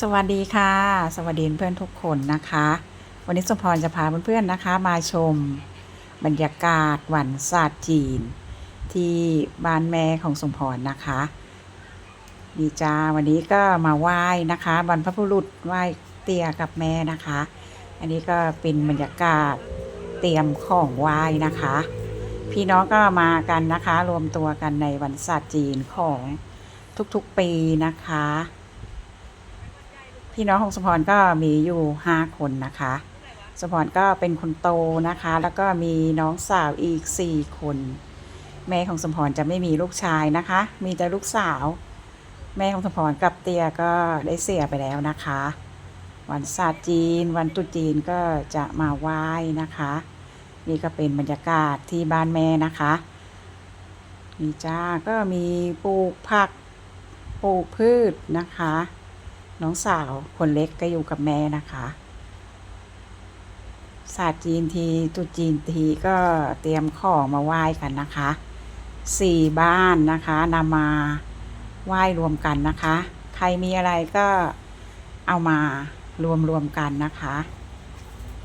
สวัสดีค่ะ สวัสดีเพื่อนทุกคนนะคะ วันนี้สมพรจะพาเพื่อนๆนะคะ มาชม บรรยากาศวันศาสตร์จีน ที่บ้านแม่ของสมพรนะคะดีจ้าวันนี้ก็มาไหว้นะคะบรรพบุรุษไหว้เตียกับแม่นะคะ อันนี้ก็เป็นบรรยากาศเตรียมของไหว้นะคะ พี่น้องก็มากันนะคะ รวมตัวกันในวันศาสตร์จีนของทุกๆปีนะคะ พี่น้องของสมพรก็มีอยู่ห้าคนนะคะสมพรก็เป็นคนโตนะคะ แล้วก็มีน้องสาวอีกสี่คน แม่ของสมพรจะไม่มีลูกชายนะคะ มีแต่ลูกสาว แม่ของสมพรกับเตียก็ได้เสียไปแล้วนะคะ วันศาสตร์จีน วันตุจีนก็จะมาไหว้นะคะ นี่ก็เป็นบรรยากาศที่บ้านแม่นะคะนี่จ้าก็มีปลูกผักปลูกพืชนะคะ น้องสาวคนเล็กก็อยู่กับแม่นะคะศาสตร์จีนทีตุจีนทีก็เตรียมของมาไหว้กันนะคะสี่บ้านนะคะนำมาไหว้รวมกันนะคะ ใครมีอะไรก็เอามารวมรวมๆกันนะคะ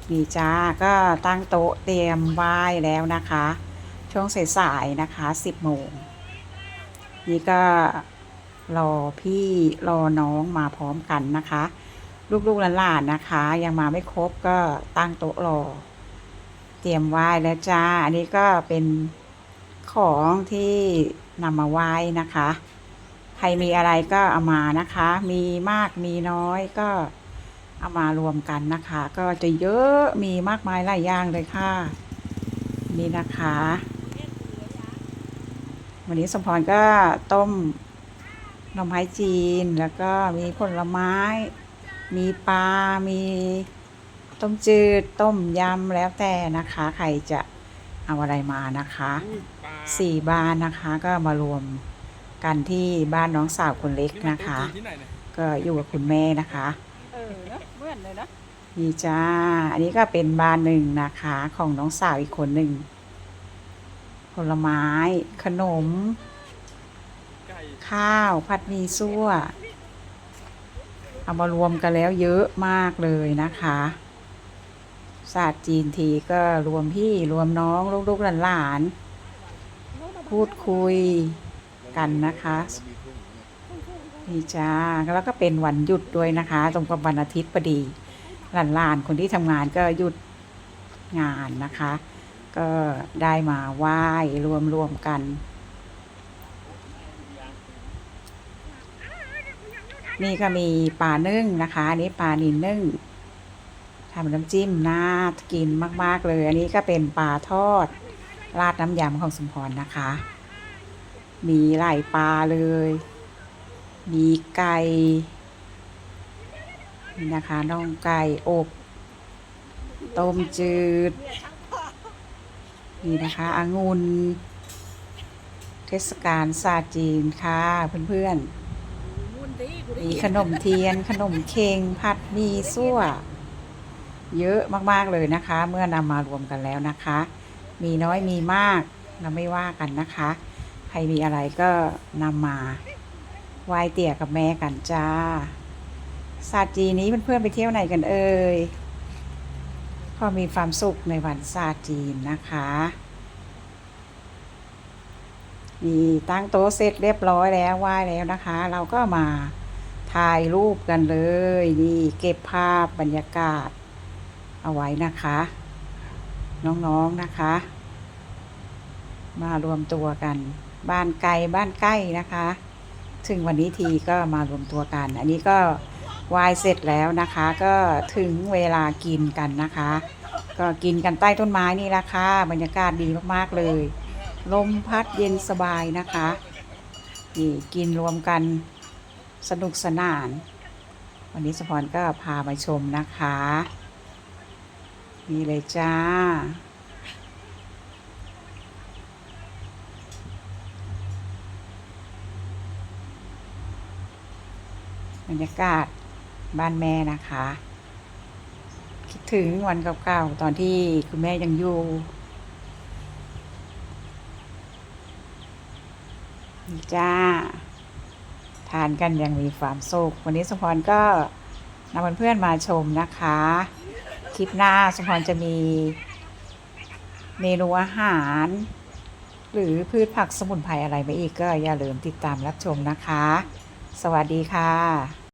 นี่จ้าก็ตั้งโต๊ะเตรียมไหว้แล้วนะคะ ช่วงสายๆนะคะสิบโมงนี่ก็ รอพี่รอน้องมาพร้อมกันนะคะ ลูกๆหลานๆนะคะ ยังมาไม่ครบก็ตั้งโต๊ะรอ เตรียมไหว้แล้วจ้า อันนี้ก็เป็นของที่นำมาไหว้นะคะ ใครมีอะไรก็เอามานะคะ มีมากมีน้อยก็เอามารวมกันนะคะ ก็จะเยอะมีมากมายหลายอย่างเลยค่ะ นี่นะคะ วันนี้สมพรก็ต้ม น่อไม้จีนแล้วก็มีผลไม้ มีปลา มีต้มจืด ต้มยำแล้วแต่นะคะ ใครจะเอาอะไรมานะคะสี่บ้านนะคะก็มารวมกันที่บ้านน้องสาวคนเล็กนะคะที่ไหนเนี่ยก็อยู่กับคุณแม่นะคะเออเนอะเหมือนเลยนะนี่จ้า อันนี้ก็เป็นบ้านหนึ่งนะคะ ของน้องสาวอีกคนหนึ่งผลไม้ขนมไก่ ข้าว ผัดหมีซั่ว เอามารวมกันแล้วเยอะมากเลยนะคะศาสตร์จีนทีก็รวมพี่รวมน้องลูกๆหลานๆพูดคุยกันนะคะนี่จ้าแล้วก็เป็นวันหยุดด้วยนะคะ ตรงกับวันอาทิตย์พอดีหลานๆคนที่ทำงานก็หยุดงานนะคะ ก็ได้มาไหว้รวมๆกัน นี่ก็มีปลานึ่งนะคะอันนี้ปลานินนึ่งทำน้ำจิ้มน่ากินมาก ๆ เลย อันนี้ก็เป็นปลาทอด ราดน้ำยำของสมพรนะคะ มีหลายปลาเลย มีไก่นี่นะคะน่องไก่อบต้มจืด นี่นะคะ องุ่นเทศกาลศาจีนค่ะเพื่อนๆ มีขนมเทียน ขนมเค็งผัดหมีซั่ว เยอะมากๆเลยนะคะ เมื่อนำมารวมกันแล้วนะคะ มีน้อยมีมากเราไม่ว่ากันนะคะ ใครมีอะไรก็นำมาไหว้เตี่ยกับแม่กันจ้าศาสตร์จีนนี้เพื่อนๆไปเที่ยวไหนกันเอ่ยพอมีความสุขในวันศาสตร์จีนนะคะ นี่ตั้งโต๊ะเสร็จเรียบร้อยแล้วไหว้แล้วนะคะ เราก็มาถ่ายรูปกันเลย นี่เก็บภาพบรรยากาศ เอาไว้นะคะ น้องๆนะคะ มารวมตัวกัน บ้านไกลบ้านใกล้นะคะ ถึงวันนี้ทีก็มารวมตัวกัน อันนี้ก็ไหวายเสร็จแล้วนะคะ ก็ถึงเวลากินกันนะคะ ก็กินกันใต้ต้นไม้นี่ละค่ะบรรยากาศดีมากๆเลย ลมพัดเย็นสบายนะคะนี่กินรวมกันสนุกสนาน วันนี้สปอนก็พามาชมนะคะ นี่เลยจ้า บรรยากาศบ้านแม่นะคะ คิดถึงวันเก่าๆ ตอนที่คุณแม่ยังอยู่ จ้า ทานกันอย่างมีความสุขวันนี้สมพรก็นำเพื่อนๆมาชมนะคะ คลิปหน้าสมพรจะมีเมนูอาหาร หรือพืชผักสมุนไพรอะไรมาอีกก็อย่าลืมติดตามรับชมนะคะ สวัสดีค่ะ